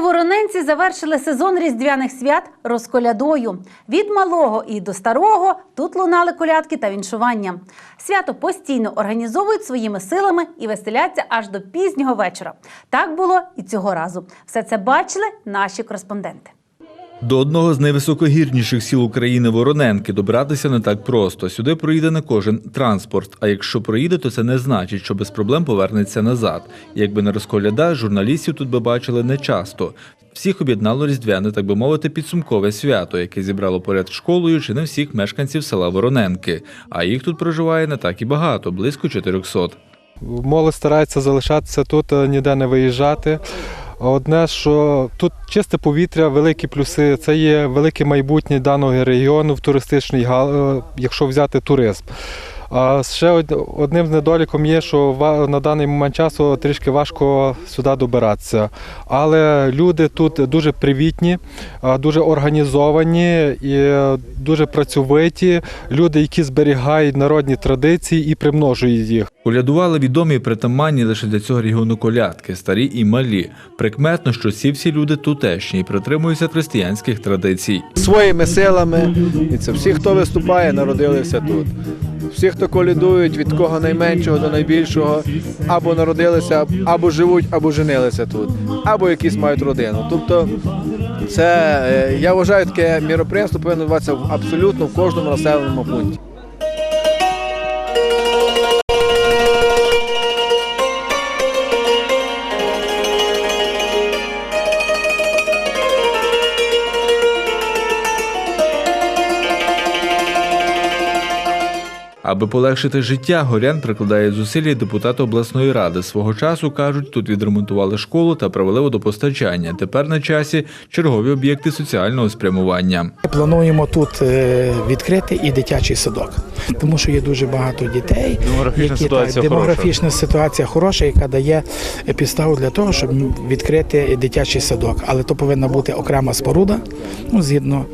Вороненці завершили сезон різдвяних свят розколядою. Від малого і до старого тут лунали колядки та віншування. Свято постійно організовують своїми силами і веселяться аж до пізнього вечора. Так було і цього разу. Все це бачили наші кореспонденти. До одного з найвисокогірніших сіл України Вороненки добратися не так просто. Сюди проїде не кожен транспорт. А якщо проїде, то це не значить, що без проблем повернеться назад. Якби не розколяда, журналістів тут би бачили не часто. Всіх об'єднало різдвяне, так би мовити, підсумкове свято, яке зібрало поряд школою чи не всіх мешканців села Вороненки. А їх тут проживає не так і багато, близько 400. Молодь старається залишатися тут, е, ніде не виїжджати. Одне, що тут чисте повітря, великі плюси. Це є велике майбутнє даного регіону в туристичній гал- е, якщо взяти туризм. А ще од- одним з недоліком є, що на даний момент часу трішки важко сюди добиратися. Але люди тут дуже привітні, дуже організовані і е, дуже працьовиті. Люди, які зберігають народні традиції і примножують їх. Колядували відомі притаманні лише для цього регіону колядки, старі і малі. Прикметно, що ці всі люди тутешні і притримуються християнських традицій. своїми силами. І це всі, хто виступає, народилися тут. Всі, хто колядують від кого найменшого до найбільшого, або народилися, або живуть, або женилися тут, або якісь мають родину. Тобто, це е, я вважаю, таке міроприємство повинно відбуватися абсолютно в кожному населеному пункті. Аби полегшити життя, горян прикладає зусилля й депутати обласної ради. Свого часу кажуть, тут відремонтували школу та провели водопостачання. Тепер на часі чергові об'єкти соціального спрямування. Плануємо тут е, відкрити і дитячий садок, тому що є дуже багато дітей. Демографічна які, ситуація так, демографічна ситуація хороша, яка дає підставу для того, щоб відкрити дитячий садок. Але то повинна бути окрема споруда, ну згідно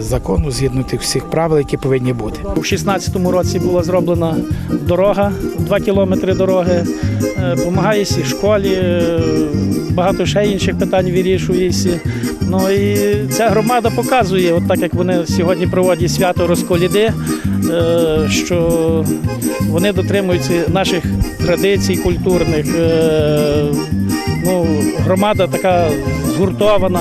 закону, згідно тих всіх правил, які повинні бути. У 16-му році була зроблена дорога, 2 кілометри дороги. Е, Помагає школі, е, багато ще інших питань вирішується. Ну і ця громада показує, от так як вони сьогодні проводять свято розколіди, е, що вони дотримуються наших традицій культурних. Е, Ну, громада така згуртована.